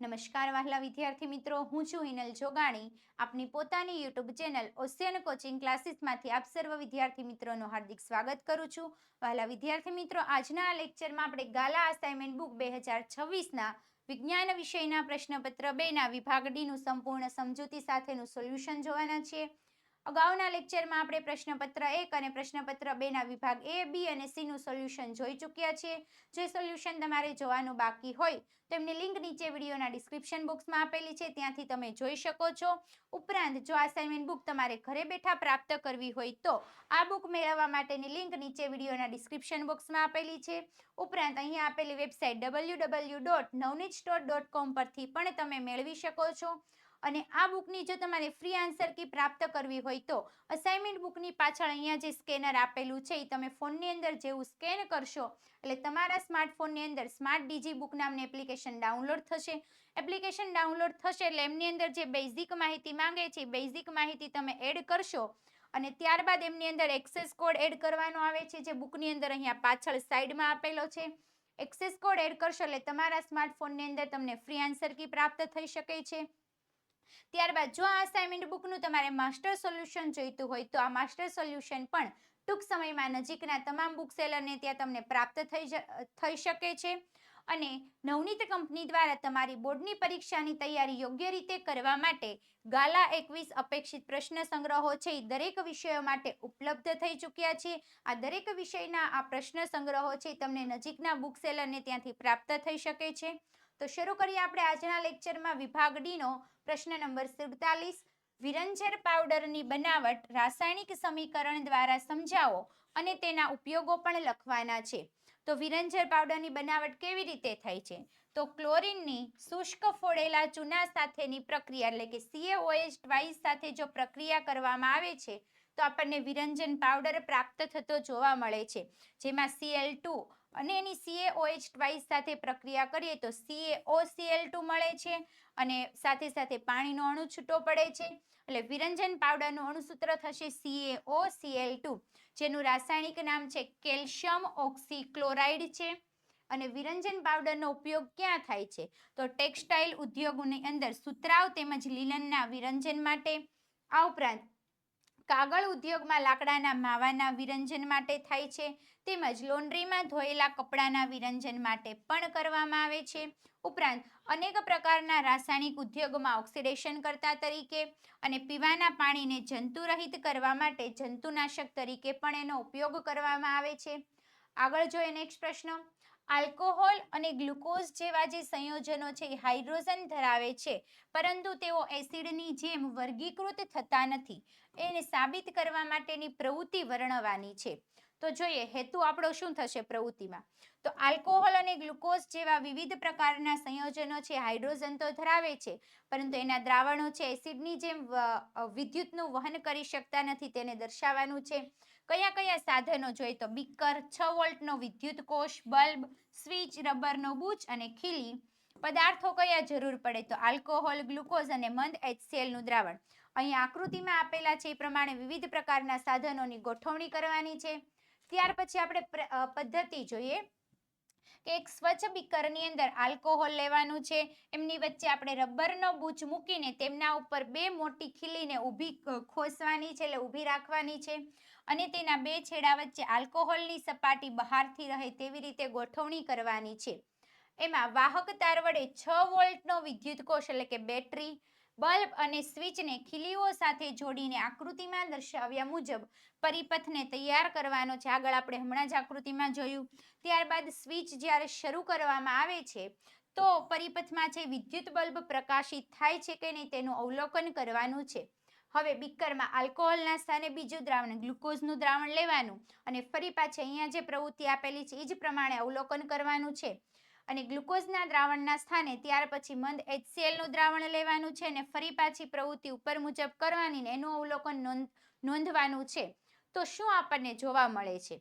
નમસ્કાર વહાલા વિદ્યાર્થી મિત્રો, હું છું હિનલ જોગાણી. આપની પોતાની યુટ્યુબ ચેનલ ઓશિયન કોચિંગ ક્લાસીસમાંથી આપ સર્વ વિદ્યાર્થી મિત્રોનું હાર્દિક સ્વાગત કરું છું. વહાલા વિદ્યાર્થી મિત્રો, આજના આ લેક્ચરમાં આપણે ગાલા અસાઇનમેન્ટ બુક બે હજાર છવ્વીસના વિજ્ઞાન વિષયના પ્રશ્નપત્ર બેના વિભાગ ડીનું સંપૂર્ણ સમજૂતી સાથેનું સોલ્યુશન જોવાના છીએ. અગાઉના લેક્ચરમાં આપણે પ્રશ્નપત્ર એક અને પ્રશ્નપત્ર બેના વિભાગ એ, બી અને સીનું સોલ્યુશન જોઈ ચૂક્યા છીએ. જે સોલ્યુશન તમારે જોવાનું બાકી હોય, તો એમની લિંક નીચે વિડીયોના ડિસ્ક્રિપ્શન બોક્સમાં આપેલી છે, ત્યાંથી તમે જોઈ શકો છો. ઉપરાંત, જો અસાઇનમેન્ટ બુક તમારે ઘરે બેઠા પ્રાપ્ત કરવી હોય, તો આ બુક મેળવવા માટેની લિંક નીચે વિડીયોના ડિસ્ક્રિપ્શન બોક્સમાં આપેલી છે. ઉપરાંત, અહીંયા આપેલી website W W dot Navneet dot dot com પરથી પણ તમે મેળવી શકો છો. અને આ બુકની જો તમારે ફ્રી આન્સર કી પ્રાપ્ત કરવી હોય તો અસાઇનમેન્ટ બુકની પાછળ અહીંયા જે સ્કેનર આપેલું છે એ તમે ફોનની અંદર જેવું સ્કેન કરશો, એટલે તમારા સ્માર્ટફોનની અંદર સ્માર્ટ ડીજી બુક નામની એપ્લિકેશન ડાઉનલોડ થશે. એપ્લિકેશન ડાઉનલોડ થશે એટલે એમની અંદર જે બેઝિક માહિતી માંગે છે બેઝિક માહિતી તમે એડ કરશો અને ત્યારબાદ એમની અંદર એક્સેસ કોડ એડ કરવાનો આવે છે, જે બુકની અંદર અહીંયા પાછળ સાઈડમાં આપેલો છે. એક્સેસ કોડ એડ કરશો એટલે તમારા સ્માર્ટફોનની અંદર તમને ફ્રી આન્સર કી પ્રાપ્ત થઈ શકે છે. ત્યારબાદ જો આ અસાઇનમેન્ટ બુકનું તમારે માસ્ટર સોલ્યુશન જોઈતું હોય તો આ માસ્ટર સોલ્યુશન પણ ટૂંક સમયમાં નજીકના તમામ બુક સેલરને ત્યાં તમને પ્રાપ્ત થઈ થઈ શકે છે. અને નવનીત કંપની દ્વારા તમારી બોર્ડની પરીક્ષાની તૈયારી યોગ્ય રીતે કરવા માટે ગાલા એકવીસ અપેક્ષિત પ્રશ્ન સંગ્રહો છે. એ દરેક વિષયો માટે ઉપલબ્ધ થઈ ચૂક્યા છે. આ દરેક વિષયના આ પ્રશ્ન સંગ્રહો છે તમને નજીકના બુક સેલરને ત્યાંથી પ્રાપ્ત થઈ શકે છે. તો શરૂ કરીએ આપણે આજના લેક્ચરમાં વિભાગ ડીનો પ્રશ્ન નંબર સુડતાલીસ, વિરંજર પાવડરની બનાવટ રાસાયણિક સમીકરણ દ્વારા સમજાવો અને તેના ઉપયોગો પણ લખવાના છે. તો વિરંજર પાવડરની બનાવટ કેવી રીતે થાય છે? તો ક્લોરીનની શુષ્ક ફોડેલા ચૂના સાથેની પ્રક્રિયા એટલે કે સીએઓએચ ટ્વાઇસ સાથે જો પ્રક્રિયા કરવામાં આવે છે, તો આપણને વિરંજન પાવડર પ્રાપ્ત થતો જોવા મળે છે. જેમાં Cl2 અને એની CaOH ટ્વાઇસ સાથે પ્રક્રિયા કરીએ તો CaOCl2 મળે છે અને સાથે સાથે પાણીનો અણુ છૂટો પડે છે. એટલે વિરંજન પાવડરનું અણુસૂત્ર થશે CaOCl2 જેનું રાસાયણિક નામ છે કેલ્શિયમ ઓક્સીક્લોરાઇડ છે. અને વિરંજન પાવડરનો ઉપયોગ ક્યાં થાય છે? તો ટેક્સટાઇલ ઉદ્યોગોની અંદર સુતરાવ તેમજ લીલનના વિરંજન માટે. આ ઉપરાંત કાગળ ઉદ્યોગમાં લાકડાના માવાના વિરંજન માટે થાય છે, તેમજ લોન્ડ્રીમાં ધોયેલા કપડાના વિરંજન માટે પણ કરવામાં આવે છે. ઉપરાંત, અનેક પ્રકારના રાસાયણિક ઉદ્યોગમાં ઓક્સિડેશન કરતા તરીકે અને પીવાના પાણીને જંતુરહિત કરવા માટે જંતુનાશક તરીકે પણ એનો ઉપયોગ કરવામાં આવે છે. આગળ જોઈએ નેક્સ્ટ પ્રશ્ન આલ્કોહોલ અને ગ્લુકોઝ જેવા જે સંયોજનો છે એ હાઇડ્રોજન ધરાવે છે, પરંતુ તેઓ એસિડની જેમ વર્ગીકૃત થતા નથી. એને સાબિત કરવા માટેની પ્રવૃત્તિ વર્ણવવાની છે. તો જોઈએ, હેતુ આપણો શું થશે પ્રવૃત્તિમાં? તો આલ્કોહોલ અને ગ્લુકોઝ જેવા વિવિધ પ્રકારના સંયોજનો છે, હાઇડ્રોજન તો ધરાવે છે, પરંતુ એના દ્રાવણો છે, એસિડની જેમ વિદ્યુતનું વહન કરી શકતા નથી, તેને દર્શાવવાનું છે. કયા કયા સાધનો જોઈએ તો બીકર, છ વોલ્ટનો વિદ્યુત કોષ, બલ્બ, સ્વિચ, રબરનો બૂચ અને ખીલી. પદાર્થો કયા જરૂર પડે તો આલ્કોહોલ, ગ્લુકોઝ અને મંદ એચસીએલનું દ્રાવણ. અહીં આકૃતિમાં આપેલા છે એ પ્રમાણે વિવિધ પ્રકારના સાધનોની ગોઠવણી કરવાની છે. ત્યાર પછી આપણે પદ્ધતિ જોઈએ. કે એક સ્વચ્છ બીકરની અંદર આલ્કોહોલ લેવાનું છે, એમની વચ્ચે આપણે રબરનો બૂચ મૂકીને તેમના ઉપર બે મોટી ખીલીને ઊભી ખોસવાની છે, એટલે ઊભી રાખવાની છે. અને તેના બે છેડા વચ્ચે આલ્કોહોલની સપાટી બહારથી રહે તેવી રીતે ગોઠવણી કરવાની છે. એમાં વાહક તાર વડે છ વોલ્ટનો વિદ્યુત કોષ એટલે કે બેટરી બલ્બ અને સ્વિચને ખીલીઓ સાથે જોડીને આકૃતિમાં દર્શાવ્યા મુજબ પરિપથને તૈયાર કરવાનો છે. આગળ આપણે હમણાં જ આકૃતિમાં જોયું. ત્યારબાદ સ્વિચ જ્યારે શરૂ કરવામાં આવે છે, તો પરિપથમાં છે વિદ્યુત બલ્બ પ્રકાશિત થાય છે કે નહીં તેનું અવલોકન કરવાનું છે. હવે બીકરમાં આલ્કોહોલના સ્થાને બીજું દ્રાવણ, ગ્લુકોઝનું દ્રાવણ લેવાનું અને ફરી પાછી અહીંયા જે પ્રવૃત્તિ આપેલી છે, એ જ પ્રમાણે અવલોકન કરવાનું છે. અને ગ્લુકોઝના દ્રાવણના સ્થાને ત્યાર પછી મંદ એચસીએલનું દ્રાવણ લેવાનું છે અને ફરી પાછી પ્રવૃત્તિ ઉપર મુજબ કરવાની ને એનું અવલોકન નોંધવાનું છે. તો શું આપણને જોવા મળે છે?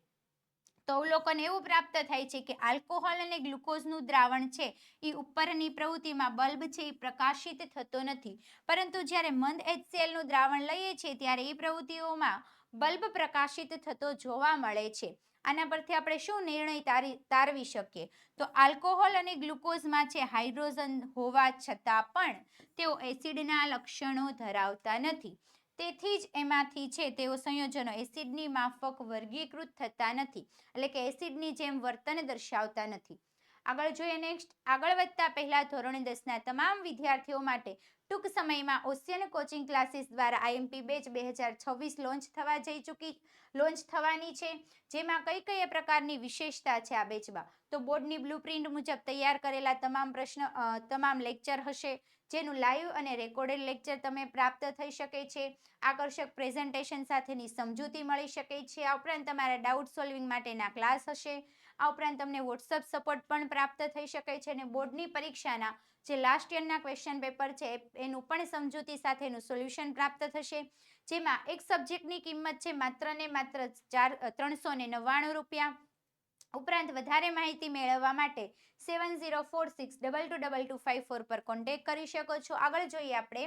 તો અવલોકન એવું પ્રાપ્ત થાય છે કે આલ્કોહોલ અને ગ્લુકોઝનું દ્રાવણ છે એ ઉપરની પ્રવૃત્તિમાં બલ્બ છે એ પ્રકાશિત થતો નથી. પરંતુ જ્યારે મંદ એચસીએલનું દ્રાવણ લઈએ છીએ ત્યારે એ પ્રવૃત્તિઓમાં બલ્બ પ્રકાશિત થતો જોવા મળે છે. આના પરથી આપણે શું નિર્ણય તારી, તારવી શકીએ? તો આલ્કોહોલ અને ગ્લુકોઝમાં છે હાઇડ્રોજન હોવા છતાં પણ તેઓ એસિડના લક્ષણો ધરાવતા નથી. તેથી જ એમાંથી છે તેઓ સંયોજનો એસિડની માફક વર્ગીકૃત થતા નથી, એટલે કે એસિડની જેમ વર્તન દર્શાવતા નથી. આગળ જોઈએ નેક્સ્ટ આગળ વધતા પહેલા ધોરણ દસના તમામ વિદ્યાર્થીઓ માટે ટૂંક સમયમાં ઓશિયન કોચિંગ ક્લાસીસ દ્વારા આઈએમપી બેચ બે હજાર છવ્વીસ લોન્ચ થવા જઈ ચૂકી લોન્ચ થવાની છે. જેમાં કઈ કઈ પ્રકારની વિશેષતા છે આ બેચમાં તો બોર્ડની બ્લુપ્રિન્ટ મુજબ તૈયાર કરેલા તમામ પ્રશ્ન તમામ લેક્ચર હશે. જેનું લાઈવ અને રેકોર્ડેડ લેક્ચર તમે પ્રાપ્ત થઈ શકે છે. આકર્ષક પ્રેઝન્ટેશન સાથેની સમજૂતી મળી શકે છે. આ ઉપરાંત તમારા ડાઉટ સોલ્વિંગ માટેના ક્લાસ હશે. આ ઉપરાંત તમને વોટ્સઅપ સપોર્ટ પણ પ્રાપ્ત થઈ શકે છે અને બોર્ડની પરીક્ષાના જે લાસ્ટ યરના ક્વેશ્ચન પેપર છે, એનું પણ સમજૂતી સાથેનું સોલ્યુશન પ્રાપ્ત થશે. જેમાં એક સબ્જેક્ટની કિંમત છે માત્ર ને માત્ર ચાર ત્રણસો ને નવ્વાણું રૂપિયા. ઉપરાંત વધારે માહિતી મેળવવા માટે seven zero four six double two double two five four પર કોન્ટેક્ટ કરી શકો છો. આગળ જોઈએ આપણે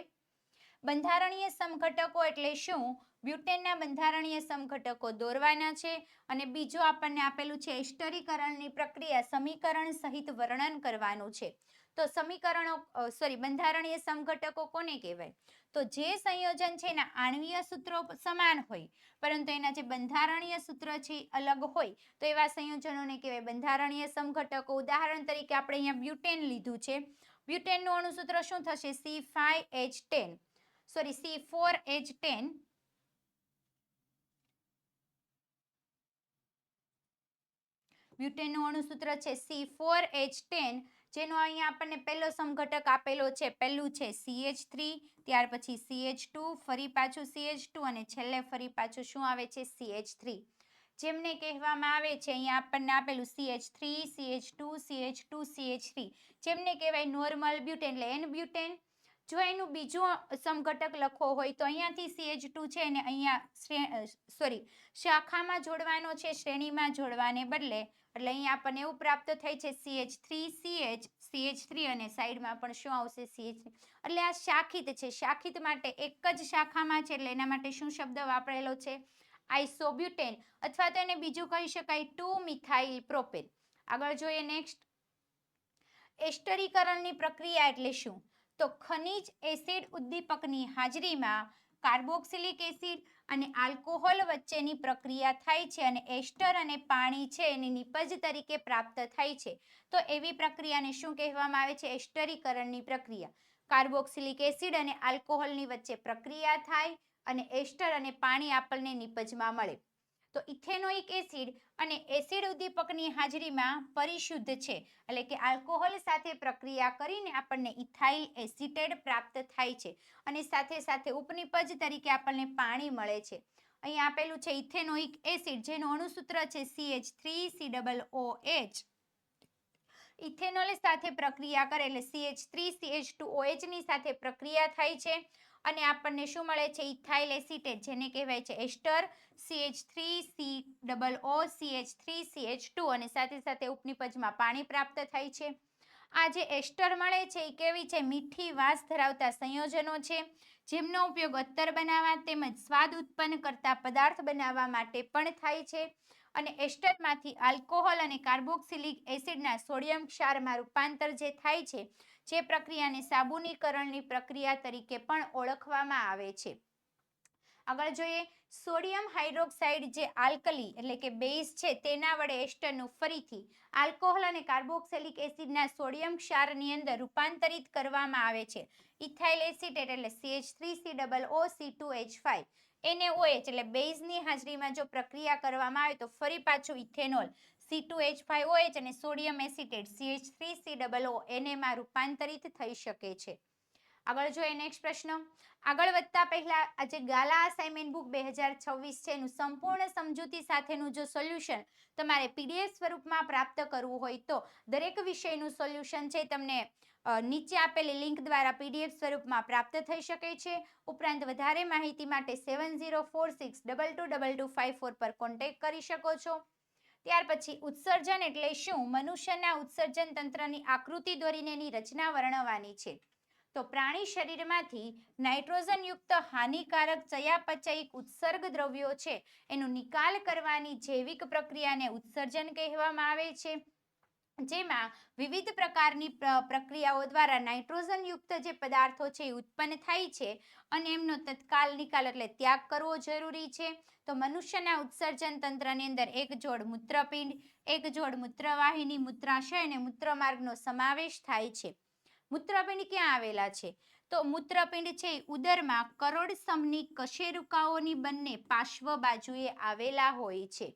બંધારણીય સમઘટકો એટલે શું? બ્યુટેનના બંધારણીય સમઘટકો દોરવાના છે અને બીજો આપણને આપેલું છે એસ્ટરીકરણની પ્રક્રિયા સમીકરણ સહિત વર્ણન કરવાનું છે. તો સમીકરણો સોરી બંધારણીય સમઘટકો કોને કહેવાય? તો જે સંયોજન છે એના આણવીય સૂત્રો સમાન હોય, પરંતુ એના જે બંધારણીય સૂત્ર છે અલગ હોય, તો એવા સંયોજનોને કહેવાય બંધારણીય સમઘટકો. ઉદાહરણ તરીકે આપણે અહીંયા બ્યુટેન લીધું છે. બ્યુટેનનું અણુસૂત્ર શું થશે? C five H ten sorry C four H ten બ્યુટેનનું અણુસૂત્ર છે સી ફોર એચ ટેન જેનો અહીંયા આપણને પહેલો સમઘટક આપેલો છે, પહેલું છે સીએચ થ્રી ત્યાર પછી સીએચ ટુ ફરી પાછું સીએચ ટુ અને છેલ્લે ફરી પાછું શું આવે છે સીએચ થ્રી જેમને કહેવામાં આવે છે, અહીંયા આપણને આપેલું CH three CH two CH two CH three જેમને કહેવાય નોર્મલ બ્યુટેન એટલે એન બ્યુટેન જો એનું બીજું સમઘટક લખવો હોય તો અહીંયાથી સીએચ ટુ છે અને અહીંયા સોરી શાખામાં જોડવાનો છે, શ્રેણીમાં જોડવાને બદલે, એટલે અહીંયા આપણને એવું પ્રાપ્ત થાય છે CH three CH CH three અને સાઈડમાં પણ શું આવશે સીએચ એટલે આ શાખિત છે, શાખિત માટે એક જ શાખામાં છે, એટલે એના માટે શું શબ્દ વાપરેલો છે? આઈસોબ્યુટેન અથવા તો એને બીજું કહી શકાય ટુ મિથાઇલ પ્રોપેન. આગળ જોઈએ નેક્સ્ટ. એસ્ટરીકરણની પ્રક્રિયા એટલે શું? તો ખનિજ એસિડ ઉદ્દીપકની હાજરીમાં કાર્બોક્સિલિક એસિડ અને આલ્કોહોલ વચ્ચેની પ્રક્રિયા થાય છે અને એસ્ટર અને પાણી છે એની નિપજ તરીકે પ્રાપ્ત થાય છે. તો એવી પ્રક્રિયાને શું કહેવામાં આવે છે? એસ્ટરીકરણની પ્રક્રિયા. કાર્બોક્સિલિક એસિડ અને આલ્કોહોલની વચ્ચે પ્રક્રિયા થાય અને એસ્ટર અને પાણી આપણને નિપજમાં મળે. તો ઇથેનોઇક એસિડ અને એસિડ ઉદ્દીપકની હાજરીમાં પરિશુદ્ધ છે. એટલે કે આલ્કોહોલ સાથે પ્રક્રિયા કરીને આપણને ઇથાઇલ એસિટેડ પ્રાપ્ત થાય છે. અને સાથે સાથે ઉપનિપજ તરીકે આપણને પાણી મળે છે. અહીં આપેલું છે ઇથેનોઇક એસિડ, જેનું અણુસૂત્ર છે CH three C double O H ethanol સાથે પ્રક્રિયા કરે એટલે CH three CH two OH ની સાથે પ્રક્રિયા થાય છે. અને આપણને શું મળે છે? ઇથાઇલ એસિટેટ, જેને કહેવાય છે ester CH3 three C double O CH3 three CH2 two અને સાથે સાથે ઉપનિપજમાં પાણી પ્રાપ્ત થાય છે. આ જે એસ્ટર મળે છે એ કેવી છે? મીઠી વાસ ધરાવતા સંયોજનો છે. જેમનો ઉપયોગ અત્તર બનાવવા તેમજ સ્વાદ ઉત્પન્ન કરતા પદાર્થ બનાવવા માટે પણ થાય છે. અને એસ્ટરમાંથી આલ્કોહોલ અને કાર્બોક્સિલિક એસિડના સોડિયમ ક્ષારમાં રૂપાંતર જે થાય છે જે પ્રક્રિયાને સાબુનીકરણની પ્રક્રિયા તરીકે પણ ઓળખવામાં આવે છે. આગળ જોઈએ, સોડિયમ હાઇડ્રોક્સાઇડ જે આલ્કલી એટલે કે બેઝ છે, તેના વડે એસ્ટરનું ફરીથી આલ્કોહોલ અને કાર્બોક્સિલિક એસિડના સોડિયમ ક્ષારની અંદર રૂપાંતરિત કરવામાં આવે છે. ઇથાઇલ એસિટેટ એટલે CH3 three C double O C two H five એટલે બેઝની હાજરીમાં જો પ્રક્રિયા કરવામાં આવે તો ફરી પાછું ethanol. C two H five OH અને sodium acetate CH3 three C double O માં રૂપાંતરિત થઈ શકે છે. આગળ જોઈએ નેક્સ્ટ પ્રશ્ન. આગળ વધતા પહેલા આજે ગાલા અસાઇનમેન્ટ બુક બે હજાર છવ્વીસ છે. એનું સંપૂર્ણ સમજૂતી સાથેનું જો સોલ્યુશન તમારે પીડીએફ સ્વરૂપમાં પ્રાપ્ત કરવું હોય તો દરેક વિષયનું સોલ્યુશન છે તમને નીચે આપેલી લિંક દ્વારા પીડીએફ સ્વરૂપમાં પ્રાપ્ત થઈ શકે છે. ઉપરાંત વધારે માહિતી માટે seven zero four six double two double two five four પર કોન્ટેક્ટ કરી શકો છો. ત્યાર પછી ઉત્સર્જન એટલે શું? મનુષ્યના ઉત્સર્જન તંત્રની આકૃતિ દોરીને એની રચના વર્ણવવાની છે. તો પ્રાણી શરીરમાંથી નાઇટ્રોજનયુક્ત હાનિકારક ચયાપચયિક ઉત્સર્ગ દ્રવ્યો છે, એનો નિકાલ કરવાની જૈવિક પ્રક્રિયાને ઉત્સર્જન કહેવામાં આવે છે. જેમાં વિવિધ પ્રકારની પ્રક્રિયાઓ દ્વારા નાઇટ્રોજનયુક્ત જે પદાર્થો છે એ ઉત્પન્ન થાય છે અને એમનો તત્કાલ નિકાલ એટલે ત્યાગ કરવો જરૂરી છે. તો મનુષ્યના ઉત્સર્જન તંત્રની અંદર એક જોડ મૂત્રપિંડ, એક જોડ મૂત્રવાહિની, મૂત્રાશય અને મૂત્રમાર્ગનો સમાવેશ થાય છે. મૂત્રપિંડ ક્યાં આવેલા છે? તો મૂત્રપિંડ છે ઉદરમાં કરોડ સમની કશેરુકાઓની બંને પાર્શ્વ બાજુએ આવેલા હોય છે.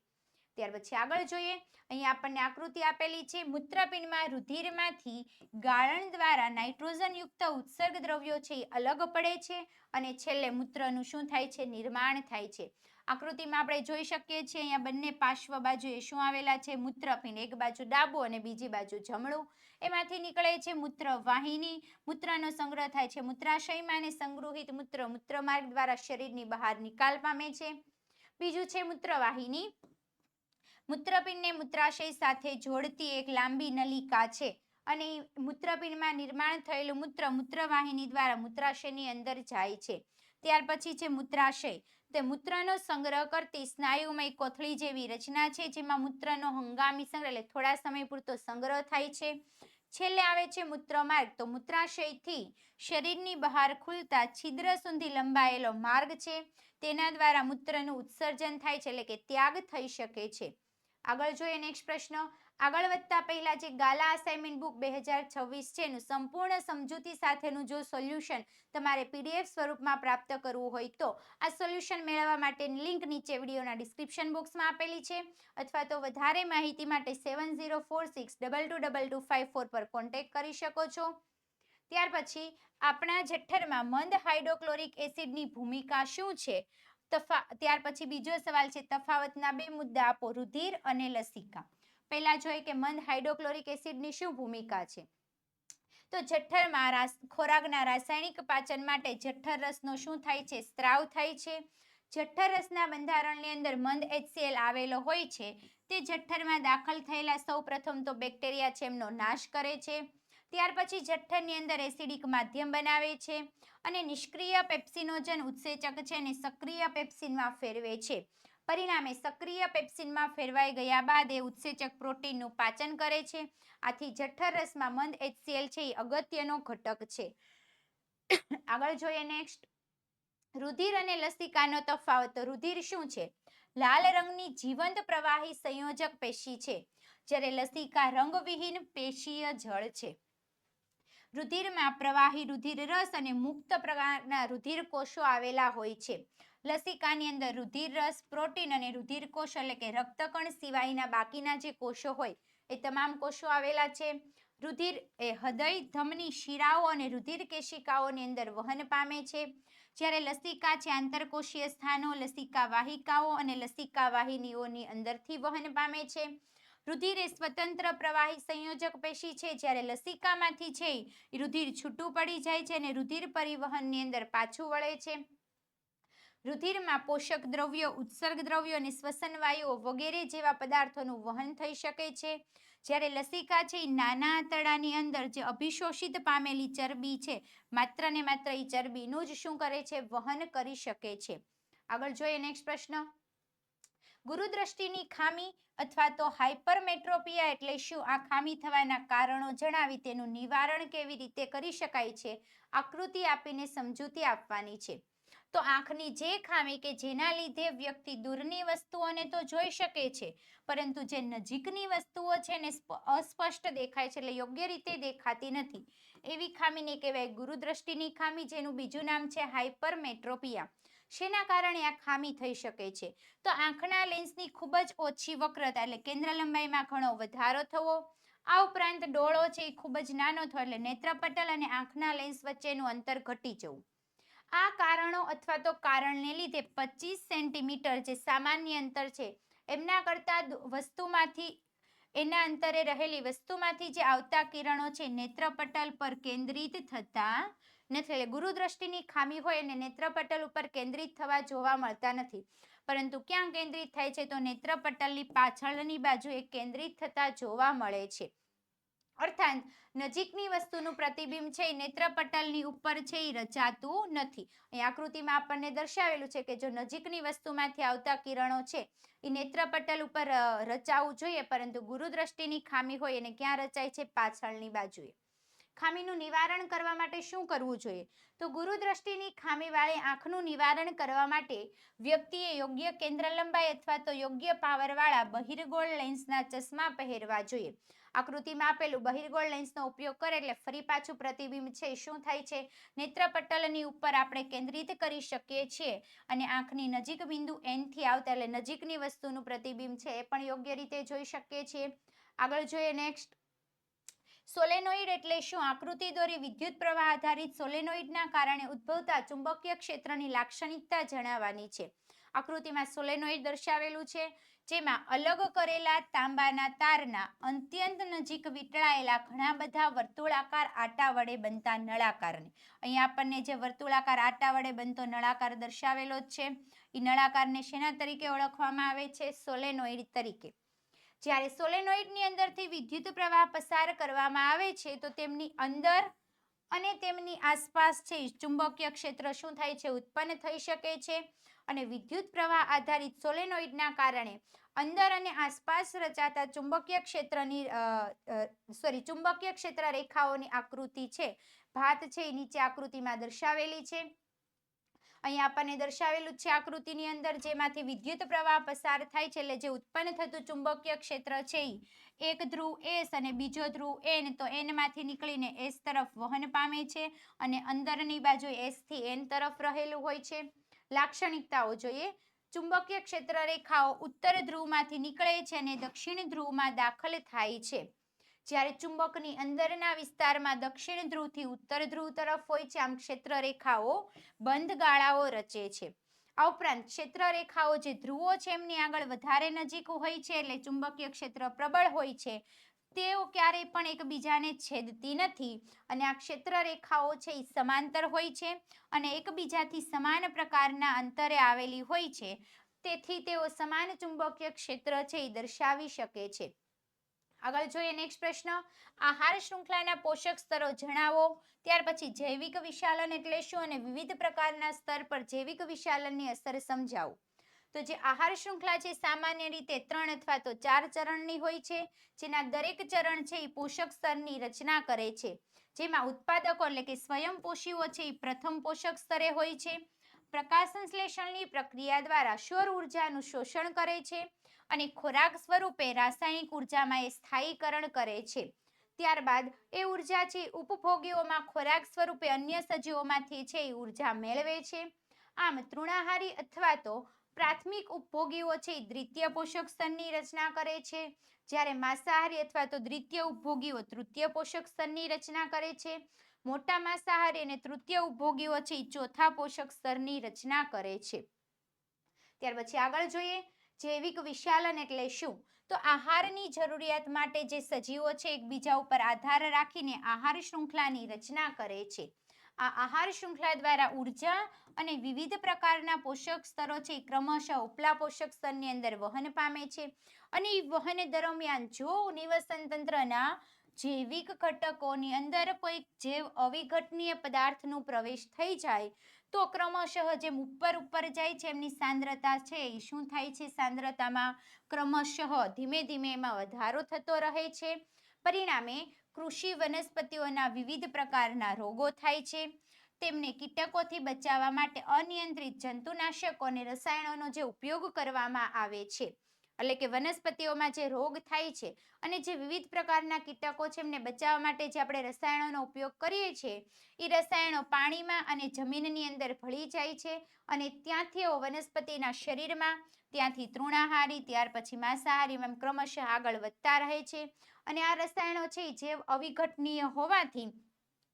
ત્યાર પછી આગળ જોઈએ. અહીંયા આપણને આકૃતિ આપેલી છે, મૂત્રપિંડમાં રુધિરમાંથી ગાળણ દ્વારા નાઇટ્રોજનયુક્ત ઉત્સર્ગ દ્રવ્યો છે અલગ પડે છે અને છેલ્લે મૂત્રનું શું થાય છે? નિર્માણ થાય છે. આકૃતિમાં આપણે જોઈ શકીએ છીએ અહીંયા બંને પાર્શ્વ બાજુએ શું આવેલા છે? મૂત્રપિંડ, એક બાજુ ડાબું અને બીજી બાજુ જમણું. એમાંથી નીકળે છે મૂત્ર વાહિની. મૂત્રનો સંગ્રહ થાય છે મૂત્રાશયમાં અને સંગૃહિત મૂત્ર મૂત્રમાર્ગ દ્વારા શરીરની બહાર નિકાલ પામે છે. બીજું છે મૂત્રવાહિની મૂત્રપિંડને મૂત્રાશય સાથે જોડતી એક લાંબી નલિકા છે અને મૂત્રપિંડમાં નિર્માણ થયેલું મૂત્ર મૂત્રવાહિની દ્વારા મૂત્રાશયની અંદર જાય છે. ત્યાર પછી છે મૂત્રાશય. તે મૂત્રનો સંગ્રહ કરતી સ્નાયુમય કોથળી જેવી રચના છે, જેમાં મૂત્રનો હંગામી સંગ્રહ એટલે થોડા સમય પૂરતો સંગ્રહ થાય છે. છેલ્લે આવે છે મૂત્રમાર્ગ તો મૂત્રાશયથી શરીરની બહાર ખુલતા છિદ્ર સુધી લંબાયેલો માર્ગ છે. તેના દ્વારા મૂત્રનું ઉત્સર્જન થાય છે, એટલે કે ત્યાગ થઈ શકે છે. આગળ જોઈએ નેક્સ્ટ પ્રશ્ન. આગળ વધતા પહેલા જે ગાલા અસાઇનમેન્ટ બુક બે હજાર છવ્વીસ છે એનું સંપૂર્ણ સમજૂતી સાથેનું જો સોલ્યુશન તમારે પીડીએફ સ્વરૂપમાં પ્રાપ્ત કરવું હોય તો આ સોલ્યુશન મેળવવા માટેની લિંક નીચે વિડીયોના ડિસ્ક્રિપ્શન બોક્સમાં આપેલી છે. અથવા તો વધારે માહિતી માટે seven zero four six double two double two five four પર કોન્ટેક્ટ કરી શકો છો. ત્યાર પછી આપણા જઠ્ઠરમાં મંદ હાઇડ્રોક્લોરિક એસિડની ભૂમિકા શું છે? તફા, ત્યાર પછી બીજો સવાલ છે, તફાવતના બે મુદ્દા આપો, રુધિર અને લસિકા. પહેલા જોઈએ કે મંદ હાઇડ્રોક્લોરિક એસિડની શું ભૂમિકા છે? તો જઠ્ઠરમાં ખોરાકના રાસાયણિક પાચન માટે જઠ્ઠર રસનો શું થાય છે? સ્ત્રાવ થાય છે. જઠ્ઠર રસના બંધારણની અંદર મંદ એચસીએલ આવેલો હોય છે, તે જઠ્ઠરમાં દાખલ થયેલા સૌ પ્રથમ તો બેક્ટેરિયા છે, એમનો નાશ કરે છે. ત્યાર પછી જઠ્ઠરની અંદર એસિડિક માધ્યમ બનાવે છે અને નિષ્ક્રિય પેપ્સિનોજન ઉત્સેચક છે અને સક્રિય પેપ્સિનમાં ફેરવે છે. પરિણામે સક્રિય પેપ્સિનમાં ફેરવાઈ ગયા બાદ એ ઉત્સેચક પ્રોટીનનું પાચન કરે છે. આથી જઠ્ઠર રસમાં મંદ એચસીએલ છે એ અગત્યનો ઘટક છે. આગળ જોઈએ નેક્સ્ટ. રુધિર અને લસિકાનો તફાવત. રુધિર શું છે? લાલ રંગની જીવંત પ્રવાહી સંયોજક પેશી છે, જ્યારે લસિકા રંગવિહીન પેશીય જળ છે. રુધિરમાં પ્રવાહી રુધિર રસ અને મુક્ત પ્રકારના રુધિર કોષો આવેલા હોય છે. લસિકાની અંદર રુધિર રસ, પ્રોટીન અને રુધિર કોષ એટલે કે રક્તકણ સિવાયના બાકીના જે કોષો હોય, એ તમામ કોષો આવેલા છે. રુધિર એ હૃદય, ધમની, શિરાઓ અને રુધિર કેશિકાઓની અંદર વહન પામે છે. જ્યારે લસિકા છે આંતરકોષીય સ્થાનો, લસિકા વાહિકાઓ અને લસિકા વાહિનીઓની અંદરથી વહન પામે છે. રુધિર એ સ્વતંત્ર પ્રવાહી સંયોજક પેશી છે. જ્યારે લસિકામાંથી છે રુધિર છૂટું પડી જાય છે અને રુધિર પરિવહનની અંદર પાછું વળે છે. રુધિરમાં પોષક દ્રવ્યો, ઉત્સર્ગ દ્રવ્યો અને શ્વસન વગેરે જેવા પદાર્થોનું વહન થઈ શકે છે. જ્યારે લસિકા છે એ નાના આંતરડાની અંદર જે અભિશોષિત પામેલી ચરબી છે, માત્ર ને માત્ર એ ચરબીનું જ શું કરે છે? વહન કરી શકે છે. આગળ જોઈએ નેક્સ્ટ પ્રશ્ન. ગુરુદ્રષ્ટિની ખામી અથવા તો હાઇપરમેટ્રોપિયા એટલે શું? આ ખામી થવાના કારણો જણાવી તેનું નિવારણ કેવી રીતે કરી શકાય છે? આકૃતિ આપીને સમજૂતી આપવાની છે. તો આંખની જે ખામી કે જેના લીધે વ્યક્તિ દૂરની વસ્તુઓને તો જોઈ શકે છે, પરંતુ જે નજીકની વસ્તુઓ છે ને સ્પ- અસ્પષ્ટ દેખાય છે એટલે યોગ્ય રીતે દેખાતી નથી. એવી ખામીને કહેવાય ગુરુદ્રષ્ટિની ખામી, જેનું બીજું નામ છે હાઇપરમેટ્રોપિયા શેના કારણે આ ખામી થઈ શકે છે? તો આંખના લેન્સની ખૂબ જ ઓછી વક્રતા એટલે કેન્દ્ર લંબાઈમાં ઘણો વધારો થવો, આ ઉપરાંત ડોળો છે એ ખૂબ જ નાનો થયો એટલે નેત્રપટલ અને આંખના લેન્સ વચ્ચેનું અંતર ઘટી જવું. આ કારણો અથવા તો કારણને લીધે પચીસ સેન્ટીમીટર જે સામાન્ય અંતર છે, એમના કરતાં વસ્તુમાંથી, એના અંતરે રહેલી વસ્તુમાંથી જે આવતા કિરણો છે નેત્રપટલ પર કેન્દ્રિત થતા નથી. એટલે ગુરુદ્રષ્ટિની ખામી હોય અને નેત્રપટલ ઉપર કેન્દ્રિત થવા જોવા મળતા નથી. પરંતુ ક્યાં કેન્દ્રિત થાય છે તો નેત્રપટલની પાછળની બાજુએ કેન્દ્રિત થતા જોવા મળે છે. અર્થાત, નજીકની વસ્તુનું પ્રતિબિંબ છે એ નેત્રપટલની ઉપર છે એ રચાતું નથી. અહીં આકૃતિમાં આપણને દર્શાવેલું છે કે જો નજીકની વસ્તુમાંથી આવતા કિરણો છે, એ નેત્રપટલ ઉપર રચાવું જોઈએ, પરંતુ ગુરુદ્રષ્ટિની ખામી હોય એને ક્યાં રચાય છે? પાછળની બાજુએ. ખામીનું નિવારણ કરવા માટે શું કરવું જોઈએ? તો ગુરુદ્રષ્ટિની ખામીવાળી આંખનું નિવારણ કરવા માટે વ્યક્તિએ યોગ્ય કેન્દ્ર લંબાઈ અથવા તો યોગ્ય પાવરવાળા બહિર્ગોળ લેન્સના ચશ્મા પહેરવા જોઈએ. આકૃતિમાં આપેલું બહિર્ગોળ લેન્સનો ઉપયોગ કરે એટલે ફરી પાછું પ્રતિબિંબ છે. શું થાય છે? નેત્રપટલની ઉપર આપણે કેન્દ્રિત કરી શકીએ છીએ અને આંખની નજીક બિંદુ એનથી આવતા એટલે નજીકની વસ્તુનું પ્રતિબિંબ છે. એ પણ યોગ્ય રીતે જોઈ શકીએ છીએ. આગળ જોઈએ નેક્સ્ટ સોલેનોઇડ એટલે શું? આકૃતિ દોરી વિદ્યુત પ્રવાહ આધારિત સોલેનોઇડના કારણે ઉદ્ભવતા ચુંબકીય ક્ષેત્રની લાક્ષણિકતા જણાવવાની છે. આકૃતિમાં સોલેનોઇડ દર્શાવેલું છે, જેમાં અલગ કરેલા તાંબાના તારના અત્યંત નજીક વીંટળાયેલા ઘણા બધા વર્તુળાકાર આટા વડે બનતા નળાકારને અહીંયા આપણને જે વર્તુળાકાર આટા વડે બનતો નળાકાર દર્શાવેલો જ છે. એ નળાકારને શેના તરીકે ઓળખવામાં આવે છે? સોલેનોઇડ તરીકે. જ્યારે સોલેનોઇડની અંદરથી વિદ્યુત પ્રવાહ પસાર કરવામાં આવે છે, તો તેમની અંદર અને તેમની આસપાસ છે, ચુંબકીય ક્ષેત્ર શું થાય છે, ઉત્પન્ન થઈ શકે છે. અને વિદ્યુત પ્રવાહ આધારિત સોલેનોઇડના કારણે અંદર અને આસપાસ રચાતા ચુંબકીય ક્ષેત્રની સોરી, ચુંબકીય ક્ષેત્ર રેખાઓની આકૃતિ છે. ભાત છે, એ નીચે આકૃતિમાં દર્શાવેલી છે. અહીં આપણને દર્શાવેલું છે આકૃતિની અંદર જેમાંથી વિદ્યુત પ્રવાહ પસાર થાય છે એટલે જે ઉત્પન્ન થતું ચુંબકીય ક્ષેત્ર છે એક ધ્રુવ એસ અને બીજો ધ્રુવ એન, તો એનમાંથી નીકળીને એસ તરફ વહન પામે છે અને અંદરની બાજુ એસથી એન તરફ રહેલું હોય છે. લાક્ષણિકતાઓ જોઈએ. ચુંબકીય ક્ષેત્ર રેખાઓ ઉત્તર ધ્રુવમાંથી નીકળે છે અને દક્ષિણ ધ્રુવમાં દાખલ થાય છે. જ્યારે ચુંબકની અંદરના વિસ્તારમાં દક્ષિણ ધ્રુવથી ઉત્તર ધ્રુવ તરફ હોય છે, આમ ક્ષેત્ર રેખાઓ બંધ ગાળાઓ રચે છે. આ ઉપરાંત ક્ષેત્ર રેખાઓ જે ધ્રુવો છે, એમની આગળ વધારે નજીક હોય છે એટલે ચુંબકીય ક્ષેત્ર પ્રબળ હોય છે. તેઓ ક્યારેય પણ એકબીજાને છેદતી નથી અને આ ક્ષેત્ર રેખાઓ છે એ સમાંતર હોય છે અને એકબીજાથી સમાન પ્રકારના અંતરે આવેલી હોય છે. તેથી તેઓ સમાન ચુંબકીય ક્ષેત્ર છે એ દર્શાવી શકે છે. આગળ જોઈએ નેક્સ્ટ પ્રશ્ન. આહાર શૃંખલાના પોષક સ્તરો જણાવો. ત્યાર પછી જૈવિક વિશાલન એટલે શું અને વિવિધ પ્રકારના સ્તર પર જૈવિક વિશાલનની અસર સમજાવો. તો જે આહાર શૃંખલા છે, સામાન્ય રીતે ત્રણ અથવા તો ચાર ચરણની હોય છે. જેના દરેક ચરણ છે, એ પોષક સ્તરની રચના કરે છે. જેમાં ઉત્પાદકો એટલે કે સ્વયંપોષીઓ છે, એ પ્રથમ પોષક સ્તરે હોય છે. પ્રકાશ સંશ્લેષણની પ્રક્રિયા દ્વારા સૌર ઉર્જાનું શોષણ કરે છે. અને ખોરાક સ્વરૂપે રાસાયણિક ઉર્જામાં એ સ્થાયીકરણ કરે છે. ત્યારબાદ એ ઊર્જા છે ઉપભોગીઓમાં ખોરાક સ્વરૂપે અન્ય સજીવોમાંથી છે એ ઊર્જા મેળવે છે. આમ તૃણાહારી અથવા તો પ્રાથમિક ઉપભોગીઓ છે એ દ્વિતીય પોષક સ્તરની રચના કરે છે. જ્યારે માંસાહારી અથવા તો દ્વિતીય ઉપભોગીઓ તૃતીય પોષક સ્તરની રચના કરે છે. મોટા માંસાહારી અને તૃતીય ઉપભોગીઓ છે ચોથા પોષક સ્તરની રચના કરે છે. ત્યાર પછી આગળ જોઈએ. જૈવિક વિશાલન એટલે શું? તો આહારની જરૂરિયાત માટે જે સજીવો છે, એકબીજા ઉપર આધાર રાખીને આહાર શૃંખલાની રચના કરે છે. આ આહાર શૃંખલા દ્વારા ઊર્જા અને વિવિધ પ્રકારના પોષક સ્તરો છે ક્રમશઃ ઉપલા પોષક સ્તરની અંદર વહન પામે છે. અને એ વહન દરમિયાન જો નિવસન તંત્રના જૈવિક ઘટકોની અંદર કોઈ જૈવ અવિઘટનીય પદાર્થનો પ્રવેશ થઈ જાય તો ક્રમશઃ જેમ ઉપર ઉપર જાય છે, એમની સાંદ્રતા છે, એ શું થાય છે? સાંદ્રતામાં ક્રમશઃ ધીમે ધીમે એમાં વધારો થતો રહે છે. પરિણામે કૃષિ વનસ્પતિઓના વિવિધ પ્રકારના રોગો થાય છે. તેમને કીટકોથી બચાવવા માટે અનિયંત્રિત જંતુનાશકો અને રસાયણોનો જે ઉપયોગ કરવામાં આવે છે. એટલે કે વનસ્પતિઓમાં જે રોગ થાય છે અને જે વિવિધ પ્રકારના કીટકો છે એમને બચાવવા માટે જે આપણે રસાયણોનો ઉપયોગ કરીએ છીએ, એ રસાયણો પાણીમાં અને જમીનની અંદર ભળી જાય છે અને ત્યાંથી વનસ્પતિના શરીરમાં ત્યાંથી તૃણાહારી, ત્યાર પછી માંસાહારીમાં એમ ક્રમશઃ આગળ વધતા રહે છે. અને આ રસાયણો છે જે અવિઘટનીય હોવાથી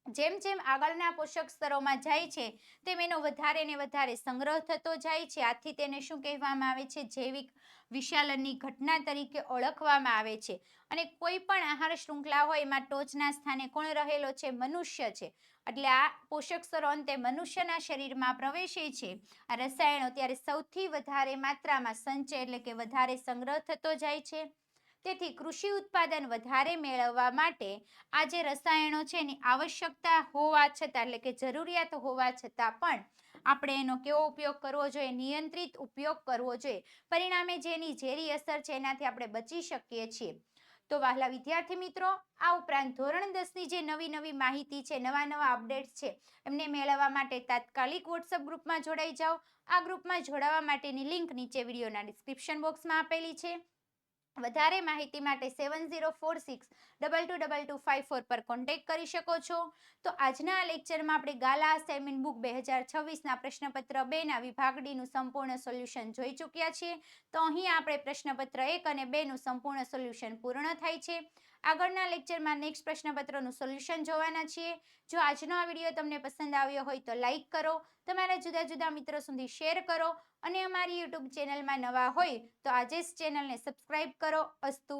જેમ જેમ આગળના પોષક સ્તરોમાં જાય છે, તેમ એનો વધારે ને વધારે સંગ્રહ થતો જાય છે. આથી તેને શું કહેવામાં આવે છે? જૈવિક વિશાલનની ઘટના તરીકે ઓળખવામાં આવે છે. અને કોઈ પણ આહાર શૃંખલા હોય, એમાં ટોચના સ્થાને કોણ રહેલો છે? મનુષ્ય છે. એટલે આ પોષક સ્તરો અંતે મનુષ્યના શરીરમાં પ્રવેશે છે. આ રસાયણો ત્યારે સૌથી વધારે માત્રામાં સંચય એટલે કે વધારે સંગ્રહ થતો જાય છે. તેથી કૃષિ ઉત્પાદન વધારે મેળવવા માટે આ જે રસાયણો છે એની આવશ્યકતા હોવા છતાં, એટલે કે જરૂરિયાત હોવા છતાં પણ આપણે એનો કેવો ઉપયોગ કરવો જોઈએ, નિયંત્રિત ઉપયોગ કરવો જોઈએ. પરિણામે જેની ઝેરી અસર છે એનાથી આપણે બચી શકીએ છીએ. તો વહાલા વિદ્યાર્થી મિત્રો, આ ઉપરાંત ધોરણ દસની જે નવી નવી માહિતી છે, નવા નવા અપડેટ્સ છે, એમને મેળવવા માટે તાત્કાલિક વોટ્સઅપ ગ્રુપમાં જોડાઈ જાઓ. આ ગ્રુપમાં જોડાવા માટેની લિંક નીચે વિડીયોના ડિસ્ક્રિપ્શન બોક્સમાં આપેલી છે. વધારે માહિતી માટે seven zero four six double two double two five four પર કોન્ટેક્ટ કરી શકો છો. તો આજના આ લેક્ચરમાં આપણે ગાલા અસાઇનમેન્ટ બુક બે હજાર છવ્વીસના પ્રશ્નપત્ર બેના વિભાગ ડીનું સંપૂર્ણ સોલ્યુશન જોઈ ચૂક્યા છીએ. તો અહીં આપણે પ્રશ્નપત્ર એક અને બેનું સંપૂર્ણ સોલ્યુશન પૂર્ણ થાય છે. આગળના લેક્ચરમાં નેક્સ્ટ પ્રશ્નપત્રનું સોલ્યુશન જોવાના છીએ. જો આજનો આ વીડિયો તમને પસંદ આવ્યો હોય તો લાઈક કરો, તમારા જુદા જુદા મિત્રો સુધી શેર કરો અને અમારી યુટ્યુબ ચેનલમાં નવા હોય તો આજે જ ચેનલને સબસ્ક્રાઈબ કરો. અસ્તુ